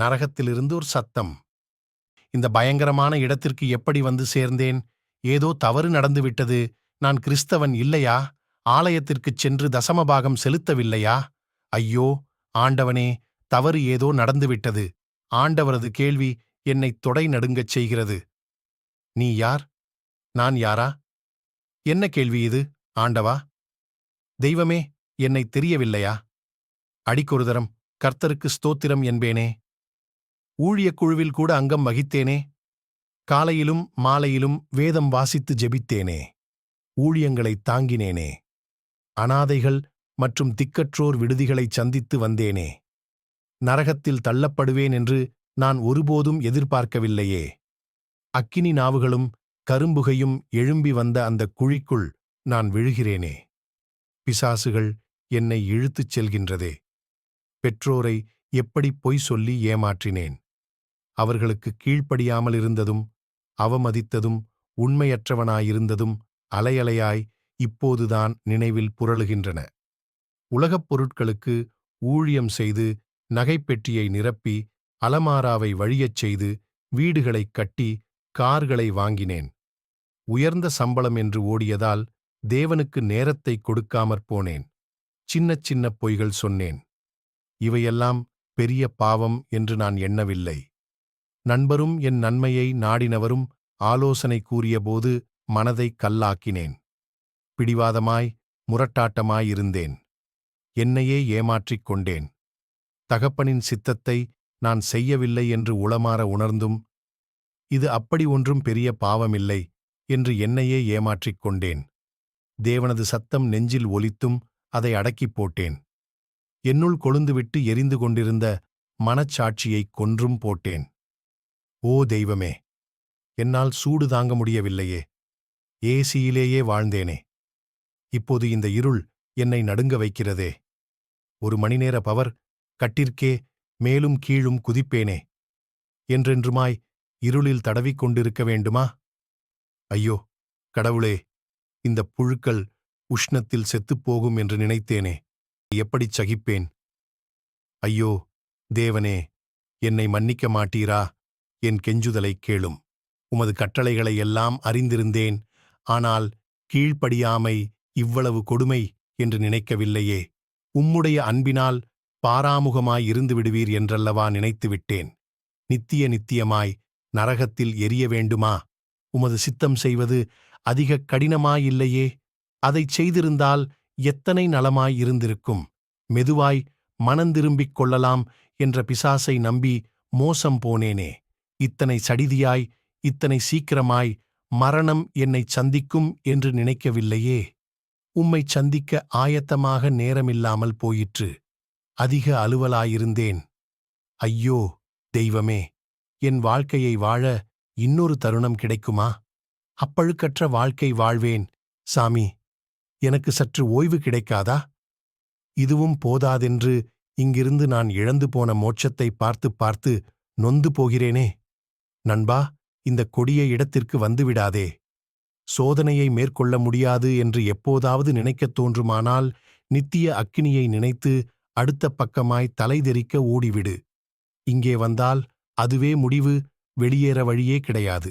நரகத்திலிருந்து ஒரு சத்தம். இந்த பயங்கரமான இடத்திற்கு எப்படி வந்து சேர்ந்தேன்? ஏதோ தவறு நடந்துவிட்டது. நான் கிறிஸ்தவன் இல்லையா? ஆலயத்திற்குச் சென்று தசமபாகம் செலுத்தவில்லையா? ஐயோ ஆண்டவனே தவறு ஏதோ நடந்துவிட்டது. ஆண்டவரது கேள்வி என்னை தொடை நடுங்கச் செய்கிறது. நீ யார்? நான் யாரா? என்ன கேள்வி இது ஆண்டவா? தெய்வமே என்னை தெரியவில்லையா? அடிக்கொரு தரம் கர்த்தருக்கு ஸ்தோத்திரம் என்பேனே. ஊழியக் குழுவில் கூட அங்கம் வகித்தேனே. காலையிலும் மாலையிலும் வேதம் வாசித்து ஜெபித்தேனே. ஊழியங்களைத் தாங்கினேனே. அனாதைகள் மற்றும் திக்கற்றோர் விடுதிகளைச் சந்தித்து வந்தேனே. நரகத்தில் தள்ளப்படுவேன் என்று நான் ஒருபோதும் எதிர்பார்க்கவில்லையே. அக்கினி நாவுகளும் கரும்புகையும் எழும்பி வந்த அந்தக் குழிக்குள் நான் விழுகிறேனே. பிசாசுகள் என்னை இழுத்துச் செல்கின்றதே. பெற்றோரை எப்படி பொய் சொல்லி ஏமாற்றினேன். அவர்களுக்கு கீழ்ப்படியாமல் இருந்ததும் அவமதித்ததும் உண்மையற்றவனாயிருந்ததும் அலையலையாய் இப்போதுதான் நினைவில் புரளுகின்றன. உலகப் பொருட்களுக்கு ஊழியம் செய்து நகைப்பெட்டியை நிரப்பி அலமாராவை வழியச் செய்து வீடுகளைக் கட்டி கார்களை வாங்கினேன். உயர்ந்த சம்பளம் என்று ஓடியதால் தேவனுக்கு நேரத்தை கொடுக்காமற் போனேன். சின்னச் சின்னப் பொய்கள் சொன்னேன். இவையெல்லாம் பெரிய பாவம் என்று நான் எண்ணவில்லை. நண்பரும் என் நன்மையை நாடினவரும் ஆலோசனை கூறியபோது மனதை கல்லாக்கினேன். பிடிவாதமாய் முரட்டாட்டமாயிருந்தேன். என்னையே ஏமாற்றிக் கொண்டேன். தகப்பனின் சித்தத்தை நான் செய்யவில்லை என்று உளமாற உணர்ந்தும் இது அப்படி ஒன்றும் பெரிய பாவமில்லை என்று என்னையே ஏமாற்றிக் கொண்டேன். தேவனது சத்தம் நெஞ்சில் ஒலித்தும் அதை அடக்கிப் போட்டேன். என்னுள் கொழுந்துவிட்டு எரிந்து கொண்டிருந்த மனச்சாட்சியைக் கொன்றும் போட்டேன். ஓ தெய்வமே என்னால் சூடு தாங்க முடியவில்லையே ஏசியிலேயே வாழ்ந்தேனே. இப்போது இந்த இருள் என்னை நடுங்க வைக்கிறதே. ஒரு மணிநேர பவர் கட்டிற்கே மேலும் கீழும் குதிப்பேனே. என்றென்றுமாய் இருளில் தடவிக் கொண்டிருக்க வேண்டுமா? ஐயோ கடவுளே இந்த புழுக்கள் உஷ்ணத்தில் செத்துப்போகும் என்று நினைத்தேனே எப்படிச் சகிப்பேன்? ஐயோ தேவனே என்னை மன்னிக்க மாட்டீரா? என் கெஞ்சுதலைக் கேளும். உமது கட்டளைகளை எல்லாம் அறிந்திருந்தேன். ஆனால் கீழ்ப்படியாமை இவ்வளவு கொடுமை என்று நினைக்கவில்லையே. உம்முடைய அன்பினால் பாராமுகமாய் இருந்து விடுவீர் என்றல்லவா நினைத்துவிட்டேன். நித்திய நித்தியமாய் நரகத்தில் எரிய வேண்டுமா? உமது சித்தம் செய்வது அதிக கடினமாயில்லையே. அதைச் செய்திருந்தால் எத்தனை நலமாய் இருந்திருக்கும்? மெதுவாய் மனந்திரும்பிக் கொள்ளலாம் என்ற பிசாசை நம்பி மோசம் போனேனே. இத்தனை சடிதியாய் இத்தனை சீக்கிரமாய் மரணம் என்னைச் சந்திக்கும் என்று நினைக்கவில்லையே. உம்மைச் சந்திக்க ஆயத்தமாக நேரமில்லாமல் போயிற்று. அதிக அலுவலாயிருந்தேன். ஐயோ தெய்வமே என் வாழ்க்கையை வாழ இன்னொரு தருணம் கிடைக்குமா? அப்பழுக்கற்ற வாழ்க்கை வாழ்வேன். சாமி எனக்கு சற்று ஓய்வு கிடைக்காதா? இதுவும் போதாதென்று இங்கிருந்து நான் இழந்து போன மோட்சத்தை பார்த்து பார்த்து நொந்து போகிறேனே. நண்பா இந்த கொடிய இடத்திற்கு வந்துவிடாதே. சோதனையை மேற்கொள்ள முடியாது என்று எப்போதாவது நினைக்கத் தோன்றுமானால் நித்திய அக்கினியை நினைத்து அடுத்த பக்கமாய் தலைதெறிக்க ஓடிவிடு. இங்கே வந்தால் அதுவே முடிவு வெளியேற வழியே கிடையாது.